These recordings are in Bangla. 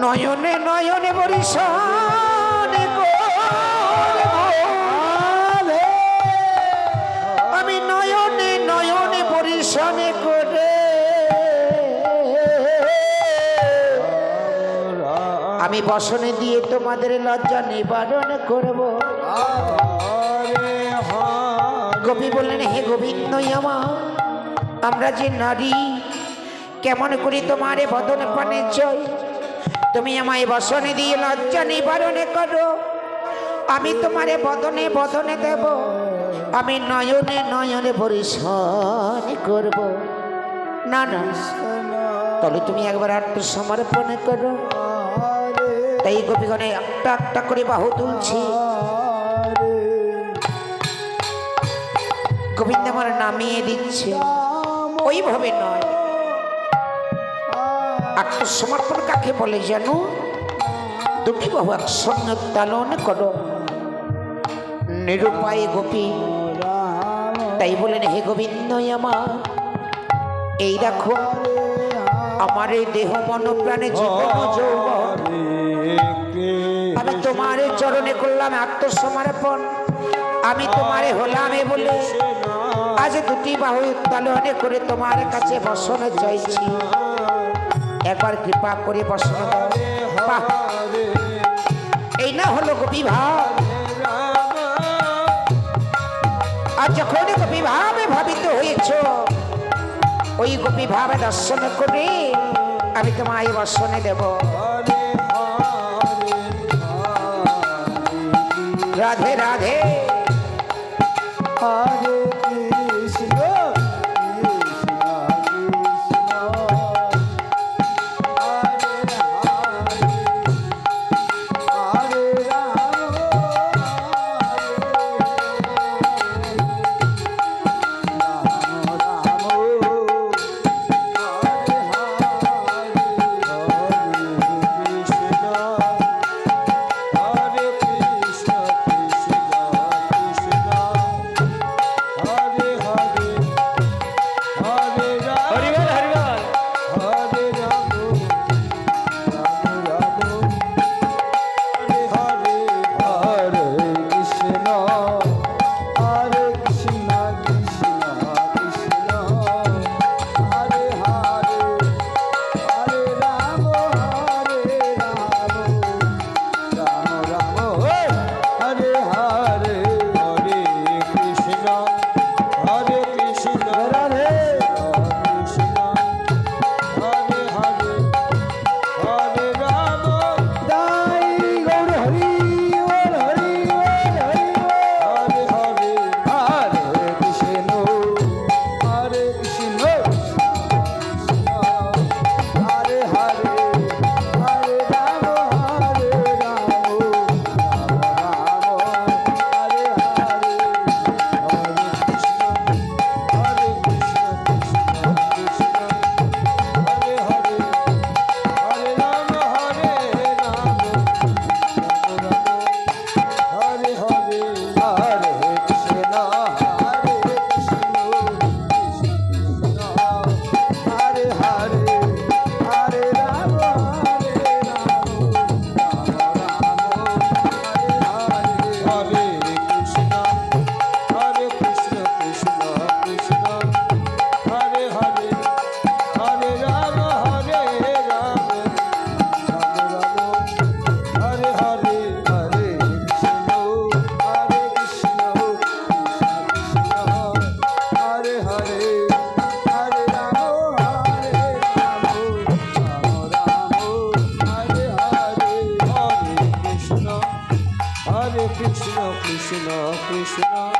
নয়নে নয়নে বরিশানে আমি নয়নে নয়নে বরিশানে করে আমি বসনে দিয়ে তোমাদের লজ্জা নিবারণ করব। কবি বললেন হে গোবিন্দ আমার আমরা যে নারী কেমন করি তোমারে বদন পানে চাই? তুমি আমায় বসনে দিয়ে লজ্জা নিবারণে করো। আমি তোমারে বদনে বদনে দেব। আমি নয়নে নয়নে পরিশন করব। না না। তাহলে তুমি একবার আত্মসমর্পণে করো। তাই গোপীগণে একটা একটা করে বাহু তুলছি। গোবিন্দ আমার নামিয়ে দিচ্ছে। ওইভাবে নয়। আত্মসমর্পণ কাকে বলে জানো? দুটি বাহু একসঙ্গে তালন করো। নিরুপায় গোপী। তাই বলেন, হে গোবিন্দ আমার, এই দেখো, আমার এই দেহ মন প্রাণে আমি তোমার চরণে করলাম আত্মসমর্পণ। আমি তোমারে হলাম এ বলে আজ দুটি বাহু উত্তালনে করে তোমার কাছে বসনে চাইছি। একবার কৃপা করে বসন এই না হলো গোপী ভাব। আর যখন গোপী ভাবে ভাবিত হয়েছ, ওই গোপী ভাবে দর্শন করে আমি তোমায় বসনে দেব। রাধে রাধে। কৃষ্ণ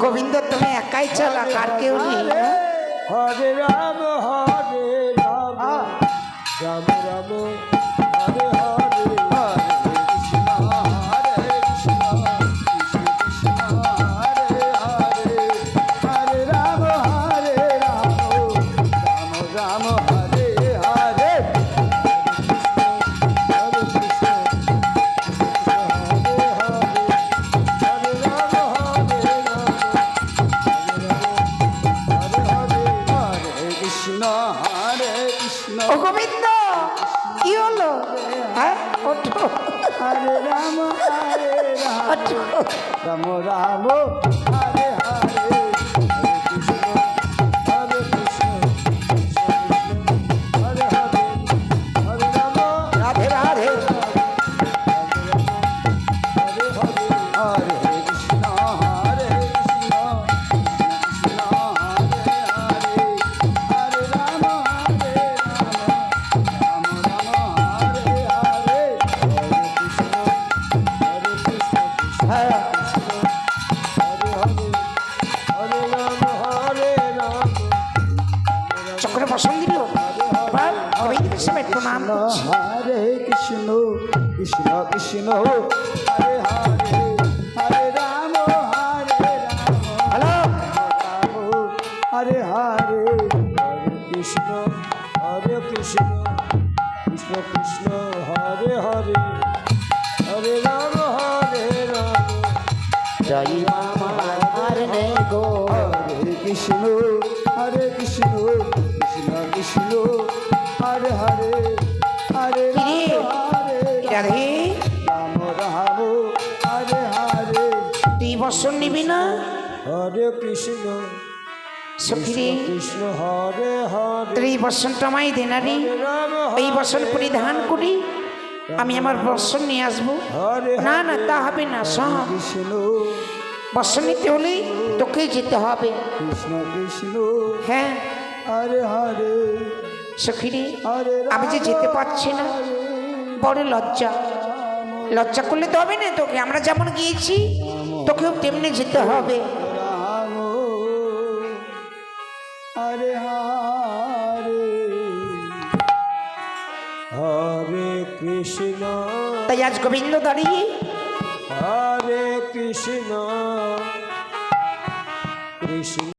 গোবিন্দ তুমি একাই চলা কার কেউ নেই। হরে রাম হরে রাম। রাম রাম হরে হরে। রাম রাম হরে হরে বিষ্ণু বিষ্ণু বিষ্ণু হরে হরে হরে রাম হরে রাম। হ্যালো। রাম হরে হরে হরে কৃষ্ণ হরে কৃষ্ণ কৃষ্ণ কৃষ্ণ হরে হরে। হরে রাম হরে রাম। জয় রাম হরে গো। হরে কৃষ্ণ হরে কৃষ্ণ কৃষ্ণ কৃষ্ণ। হরে হরে। তুই বসন নিবি না? হরে কৃষ্ণ সখিরে কৃষ্ণ হরে হরে। তোর এই বসনটা আমায় দেনারি এই বসন পরিধান করি। আমি আমার বসন নিয়ে আসব। না না তা হবে না সব বসন নিতে হলে তোকে যেতে হবে। কৃষ্ণ কৃষ্ণ। হ্যাঁ। হরে হরে সখিরে হরে আমি যে যেতে পারছি না বড় লজ্জা। লজ্জা করলে তো হবে না তোকে আমরা যেমন গিয়েছি তোকেও তেমনি যেতে হবে। কৃষ্ণ। তাই আজ গোবিন্দ দাঁড়িয়ে হরে কৃষ্ণ। কৃষ্ণ।